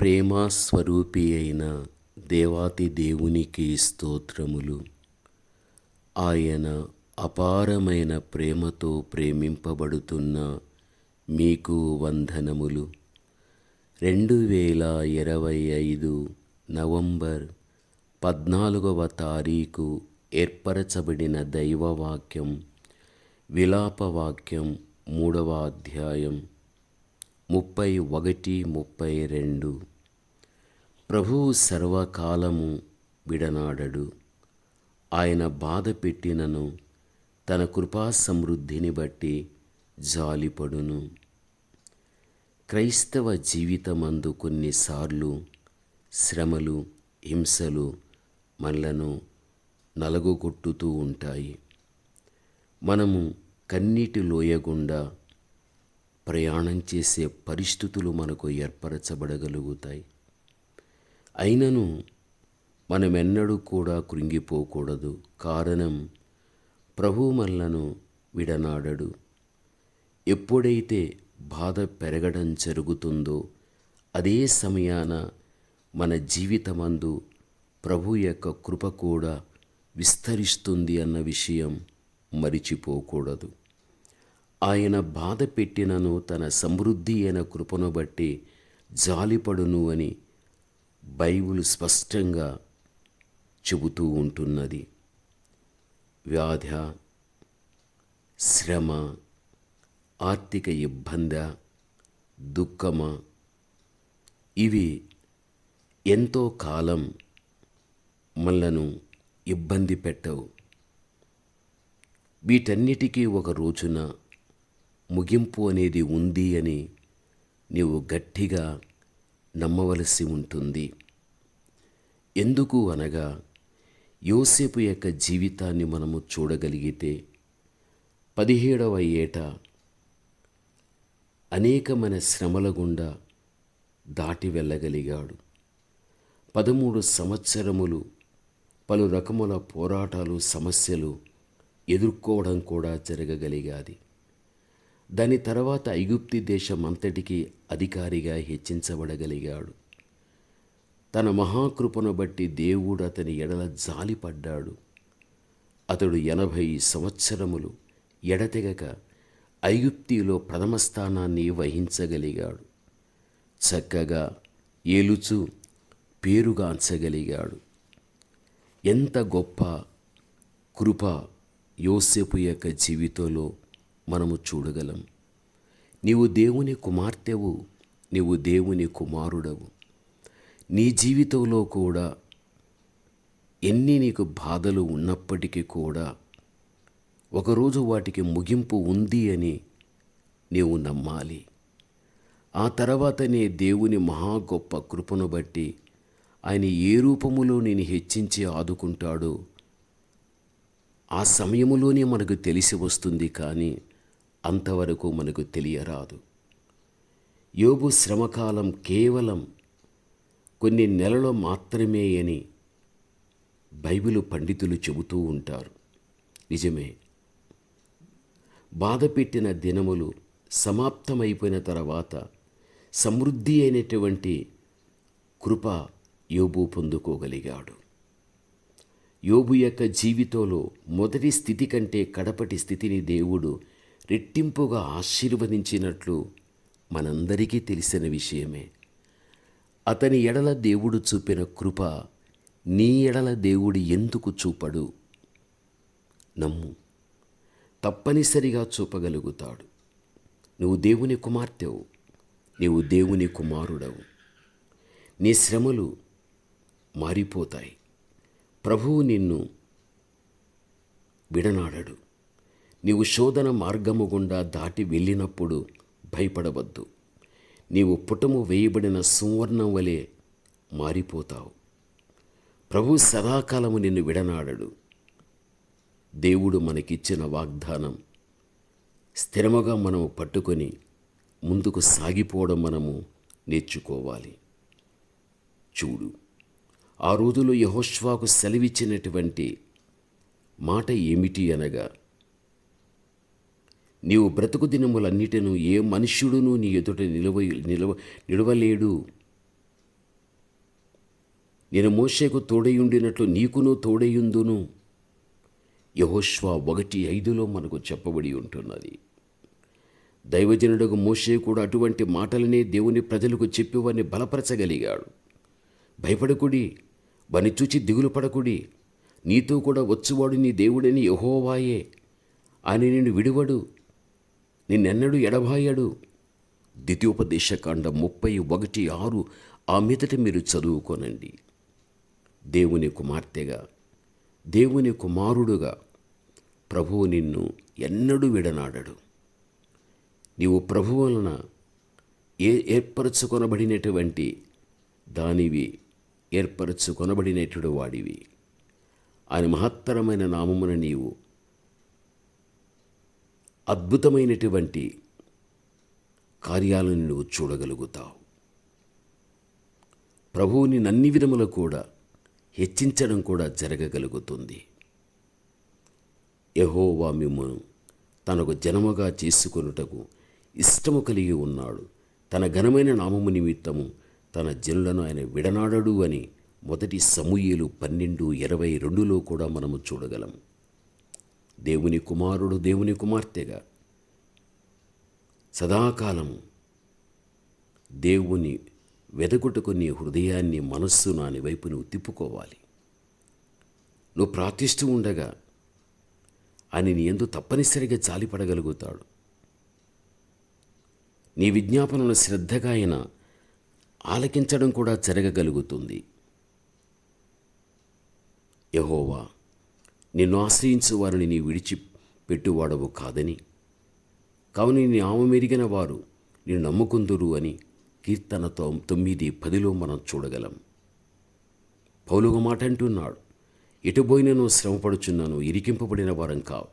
ప్రేమస్వరూపి అయిన దేవాతి దేవునికి స్తోత్రములు. ఆయన అపారమైన ప్రేమతో ప్రేమింపబడుతున్న మీకు వందనములు. రెండు వేల ఇరవై ఐదు నవంబర్ పద్నాలుగవ తారీఖు ఏర్పరచబడిన దైవవాక్యం విలాపవాక్యం మూడవ అధ్యాయం. ముప్పై ఒకటి ముప్పై రెండు. ప్రభువు సర్వకాలము విడనాడడు. ఆయన బాధ పెట్టినను తన కృపా సమృద్ధిని బట్టి జాలిపడును. క్రైస్తవ జీవితమందు కొన్నిసార్లు శ్రమలు హింసలు మనలను నలగొట్టుతూ ఉంటాయి. మనము కన్నీటి లోయగుండా ప్రయాణం చేసే పరిస్థితులు మనకు ఏర్పరచబడగలుగుతాయి. అయినను మనమెన్నడూ కూడా కృంగిపోకూడదు. కారణం ప్రభు మనలను విడనాడడు. ఎప్పుడైతే బాధ పెరగడం జరుగుతుందో అదే సమయాన మన జీవితమందు ప్రభు యొక్క కృప కూడా విస్తరిస్తుంది అన్న విషయం మరిచిపోకూడదు. ఆయన బాధ పెట్టినను తన సమృద్ధి అయిన కృపను బట్టి జాలిపడును అని బైబుల్ స్పష్టంగా చెబుతూ ఉంటున్నది. వ్యాధ శ్రమ ఆర్థిక ఇబ్బంద దుఃఖమా ఇవి ఎంతో కాలం మనలను ఇబ్బంది పెట్టవు. వీటన్నిటికీ ఒక రోజున ముగింపు అనేది ఉంది అని నీవు గట్టిగా నమ్మవలసి ఉంటుంది. ఎందుకు అనగా యోసేపు యొక్క జీవితాన్ని మనము చూడగలిగితే పదిహేడవ ఏట అనేకమైన శ్రమల గుండా దాటి వెళ్ళగలిగాడు. పదమూడు సంవత్సరములు పలు రకముల పోరాటాలు సమస్యలు ఎదుర్కోవడం కూడా జరగగలిగాది. దాని తర్వాత ఐగుప్తి దేశం అంతటికి అధికారిగా హెచ్చించబడగలిగాడు. తన మహాకృపను బట్టి దేవుడు అతని ఎడల జాలిపడ్డాడు. అతడు ఎనభై సంవత్సరములు ఎడతెగక ఐగుప్తిలో ప్రథమ స్థానాన్ని వహించగలిగాడు. చక్కగా ఏలుచు పేరుగాంచగలిగాడు ఎంత గొప్ప కృప యోసేపు యొక్క జీవితంలో మనము చూడగలం. నీవు దేవుని కుమార్తెవు నీవు దేవుని కుమారుడవు. నీ జీవితంలో కూడా ఎన్ని నీకు బాధలు ఉన్నప్పటికీ కూడా ఒకరోజు వాటికి ముగింపు ఉంది అని నీవు నమ్మాలి. ఆ తర్వాత నీ దేవుని మహా గొప్ప కృపను బట్టి ఆయన ఏ రూపములో నేను హెచ్చించి ఆదుకుంటాడో ఆ సమయములోనే మనకు తెలిసి వస్తుంది కానీ అంతవరకు మనకు తెలియరాదు. యోబు శ్రమకాలం కేవలం కొన్ని నెలలు మాత్రమే అని బైబిలు పండితులు చెబుతూ ఉంటారు. నిజమే. బాధ పెట్టిన దినములు సమాప్తమైపోయిన తర్వాత సమృద్ధి అయినటువంటి కృప యోబు పొందుకోగలిగాడు. యోబు యొక్క జీవితంలో మొదటి స్థితి కంటే కడపటి స్థితిని దేవుడు రెట్టింపుగా ఆశీర్వదించినట్లు మనందరికీ తెలిసిన విషయమే. అతని ఎడల దేవుడు చూపిన కృప నీ ఎడల దేవుడు ఎందుకు చూపడు? నమ్ము. తప్పనిసరిగా చూపగలుగుతాడు. నువ్వు దేవుని కుమార్తెవు. నీవు దేవుని కుమారుడవు. నీ శ్రమలు మారిపోతాయి. ప్రభువు నిన్ను విడనాడడు. నీవు శోధన మార్గము గుండా దాటి వెళ్ళినప్పుడు భయపడవద్దు. నీవు పుటము వేయబడిన సువర్ణం వలె మారిపోతావు. ప్రభు సదాకాలము నిన్ను విడనాడడు. దేవుడు మనకిచ్చిన వాగ్దానం స్థిరముగా మనము పట్టుకొని ముందుకు సాగిపోవడం మనము నేర్చుకోవాలి. చూడు ఆ రోజులో యహోష్వాకు సెలవిచ్చినటువంటి మాట ఏమిటి అనగా నీవు బ్రతుకు దినములన్నిటిను ఏ మనుష్యుడును నీ ఎదుట నిలవ నిలవ నిలవలేడు. నేను మోషేకు తోడయుండినట్లు నీకును తోడయుందును. యహోష్వా ఒకటి ఐదులో మనకు చెప్పబడి ఉంటున్నది. దైవజనుడుకు మోషే కూడా అటువంటి మాటలనే దేవుని ప్రజలకు చెప్పి వారిని బలపరచగలిగాడు. భయపడకుడి వాని చూచి దిగులు పడకుడి. నీతో కూడా వచ్చువాడు నీ దేవుడని యహోవాయే. ఆయన నిన్ను విడువడు. నిన్నెన్నడూ ఎడబాయడు. ద్వితీయోపదేశకాండ ముప్పై ఒకటి ఆరు ఆ మీదట మీరు చదువుకోనండి. దేవుని కుమార్తెగా దేవుని కుమారుడుగా ప్రభువు నిన్ను ఎన్నడూ విడనాడడు. నీవు ప్రభు వలన ఏ ఏర్పరచుకొనబడినటువంటి దానివి ఏర్పరచుకొనబడినటువంటి వాడివి. ఆయన మహత్తరమైన నామమున నీవు అద్భుతమైనటువంటి కార్యాలను నువ్వు చూడగలుగుతావు. ప్రభువుని అన్ని విధములు కూడా హెచ్చించడం కూడా జరగగలుగుతుంది. యహోవా మిమ్మను తనకు జనముగా చేసుకొనుటకు ఇష్టము కలిగి ఉన్నాడు. తన ఘనమైన నామము నిమిత్తము తన జనులను ఆయన విడనాడడు అని మొదటి సమూయేలు పన్నెండు ఇరవై రెండులో కూడా మనము చూడగలం. దేవుని కుమారుడు దేవుని కుమార్తెగా. సదాకాలము దేవుని వెదగుటకు నీ హృదయాన్ని మనస్సు నాని వైపు నువ్వు తిప్పుకోవాలి. నువ్వు ప్రార్థిస్తూ ఉండగా అని నీ ఎందు తప్పనిసరిగా జాలిపడగలుగుతాడు నీ విజ్ఞాపనను శ్రద్ధగా ఆయన ఆలకించడం కూడా జరగగలుగుతుంది. యహోవా నిన్ను ఆశ్రయించు వారిని నీ విడిచి పెట్టువాడవు కాదని. కావున నీ ఆమె వారు నిన్ను నమ్ముకుందురు అని కీర్తనతో తొమ్మిది పదిలో మనం చూడగలం. పౌలుగ మాట అంటున్నాడు ఎటుపోయినను శ్రమపడుచున్నాను ఇరికింపబడిన వారం కావు.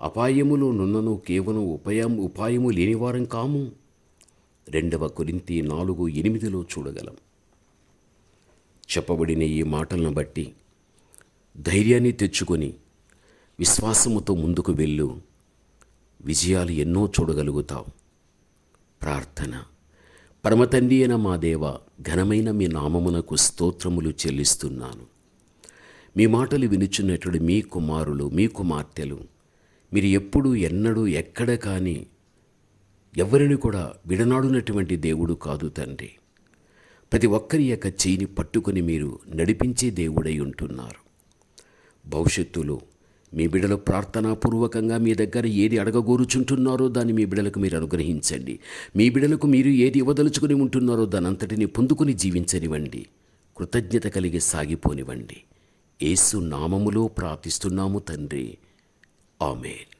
అపాయములు నున్నను కేవలం ఉపాయం ఉపాయము లేనివారం కాము. రెండవ కొరింతి నాలుగు ఎనిమిదిలో చూడగలం. చెప్పబడిన ఈ మాటలను బట్టి ధైర్యాన్ని తెచ్చుకొని విశ్వాసముతో ముందుకు వెళ్ళు. విజయాలు ఎన్నో చూడగలుగుతావు. ప్రార్థన. పరమతండి అయిన మా దేవ ఘనమైన మీ నామమునకు స్తోత్రములు చెల్లిస్తున్నాను. మీ మాటలు వినుచున్నట్లు మీ కుమారులు మీ కుమార్తెలు మీరు ఎప్పుడు ఎన్నడూ ఎక్కడ కానీ ఎవరిని కూడా విడనాడునటువంటి దేవుడు కాదు తండ్రి. ప్రతి ఒక్కరి యొక్క చేయిని పట్టుకొని మీరు నడిపించే దేవుడై ఉంటున్నారు. భవిష్యత్తులో మీ బిడలు ప్రార్థనాపూర్వకంగా మీ దగ్గర ఏది అడగగోరుచుంటున్నారో దాన్ని మీ బిడలకు మీరు అనుగ్రహించండి. మీ బిడలకు మీరు ఏది ఇవ్వదలుచుకుని ఉంటున్నారో దానంతటిని పొందుకుని జీవించనివ్వండి. కృతజ్ఞత కలిగి సాగిపోనివ్వండి. ఏసు నామములో ప్రార్థిస్తున్నాము తండ్రి. ఆమెన్.